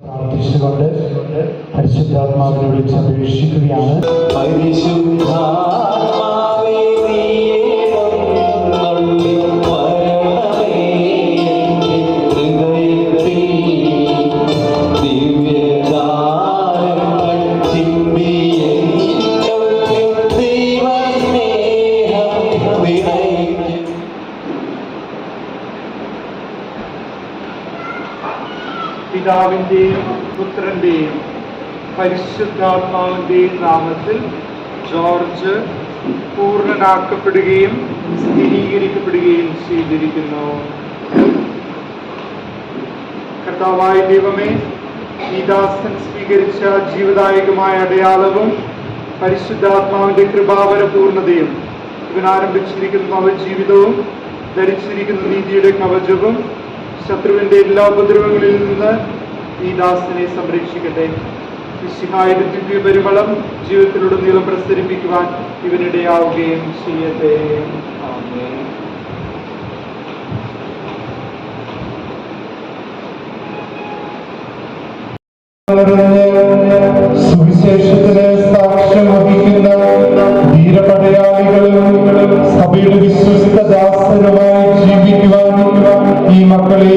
പ്രാർത്ഥിച്ചുകൊണ്ട് പരിശുദ്ധാത്മാവിനെ വിളിച്ച് അപേക്ഷിക്കുകയാണ് നീയേഴുന്നള്ളി പിതാവിന്റെയും പുത്രന്റെയും പരിശുദ്ധാത്മാവിന്റെയും നാമത്തിൽ ജോർജ് പൂർണനാക്കപ്പെടുകയും സ്ഥിരീകരിക്കപ്പെടുകയും ചെയ്തിരിക്കുന്നു. കർത്താവായ ദൈവമേ ഈ ദാസൻ സ്വീകരിച്ച ജീവദായകമായ അടയാളവും പരിശുദ്ധാത്മാവിന്റെ കൃപാവര പൂർണതയും ഇവൻ നവജീവിതവും ധരിച്ചിരിക്കുന്ന നീതിയുടെ കവചവും ശത്രുവിന്റെ എല്ലാ ഉപദ്രവങ്ങളിൽ നിന്ന് ഈ ദാസിനെ സംരക്ഷിക്കട്ടെ. വിശിഹായുടെ ദിവ്യ പരിമളം ജീവിതത്തിലുടനീളം പ്രസരിപ്പിക്കുവാൻ ഇവനിടയാവുകയും ചെയ്യട്ടെ. ആമേൻ. மக்களே